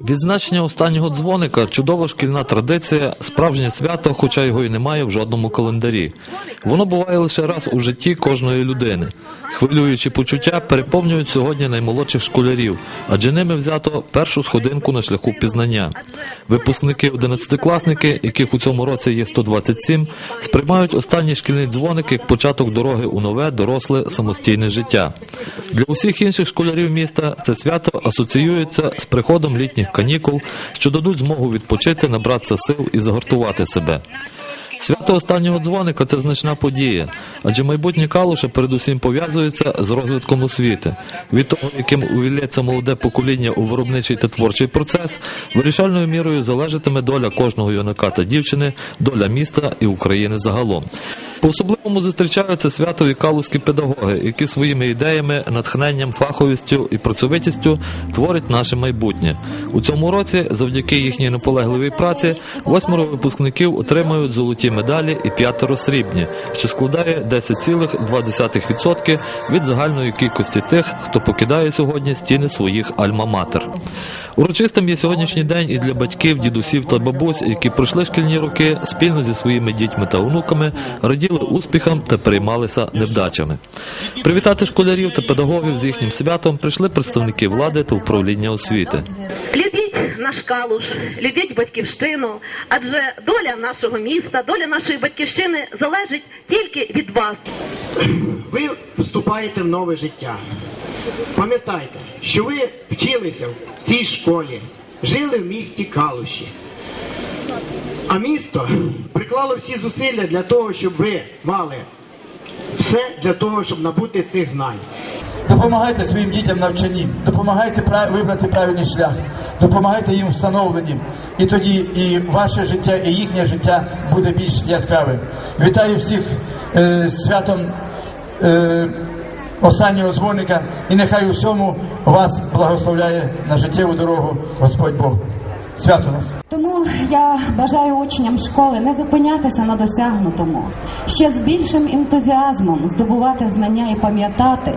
Відзначення останнього дзвоника чудова шкільна традиція, справжнє свято, хоча його й немає в жодному календарі. Воно буває лише раз у житті кожної людини. Хвилюючі почуття переповнюють сьогодні наймолодших школярів, адже ними взято першу сходинку на шляху пізнання. Випускники 11-класники, яких у цьому році є 127, сприймають останній шкільний дзвоник як початок дороги у нове, доросле, самостійне життя. Для усіх інших школярів міста це свято асоціюється з приходом літніх канікул, що дадуть змогу відпочити, набратися сил і загортувати себе. Свято останнього дзвоника це значна подія, адже майбутнє калуша передусім пов'язується з розвитком освіти. Від того, яким увілється молоде покоління у виробничий та творчий процес, вирішальною мірою залежатиме доля кожного юнака та дівчини, доля міста і України загалом. По особливому зустрічаються свято і калузькі педагоги, які своїми ідеями, натхненням, фаховістю і працьовитістю творять наше майбутнє. У цьому році, завдяки їхній наполегливій праці, восьмеро випускників отримають золоті медалі і п'ятеро срібні, що складає 10,2% від загальної кількості тих, хто покидає сьогодні стіни своїх альма-матер. Урочистим є сьогоднішній день і для батьків, дідусів та бабусь, які пройшли шкільні роки спільно зі своїми дітьми та онуками, раділи успіхам та переймалися невдачами. Привітати школярів та педагогів з їхнім святом прийшли представники влади та управління освіти. Любіть наш калуш, любіть батьківщину, адже доля нашого міста, доля нашої батьківщини залежить тільки від вас. Ви вступаєте в нове життя. Пам'ятайте, що ви вчилися в цій школі, жили в місті Калуші. А місто приклало всі зусилля для того, щоб ви мали все для того, щоб набути цих знань. Допомагайте своїм дітям навчанні, допомагайте вибрати правильний шлях, допомагайте їм встановленням. І тоді і ваше життя, і їхнє життя буде більш яскравим. Вітаю всіх е, святом е, останнього дзвоника, і нехай у всьому вас благословляє на життєву дорогу Господь Бог. Свято нас! Тому я бажаю учням школи не зупинятися на досягнутому, ще з більшим ентузіазмом здобувати знання і пам'ятати,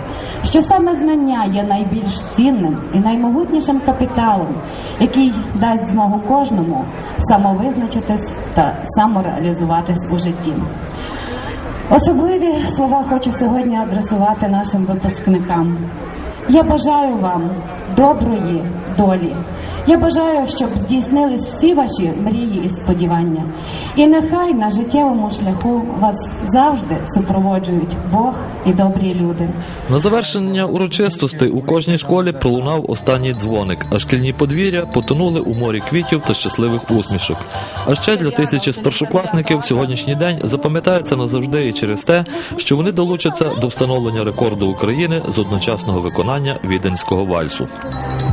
що саме знання є найбільш цінним і наймогутнішим капіталом, який дасть змогу кожному самовизначитись та самореалізуватись у житті. Особливі слова хочу сьогодні адресувати нашим випускникам. Я бажаю вам доброї долі. Я бажаю, щоб здійснились всі ваші мрії і сподівання. І нехай на життєвому шляху вас завжди супроводжують Бог і добрі люди. На завершення урочистостей у кожній школі пролунав останній дзвоник, а шкільні подвір'я потонули у морі квітів та щасливих усмішок. А ще для тисячі старшокласників сьогоднішній день запам'ятається назавжди і через те, що вони долучаться до встановлення рекорду України з одночасного виконання віденського вальсу. Thank you.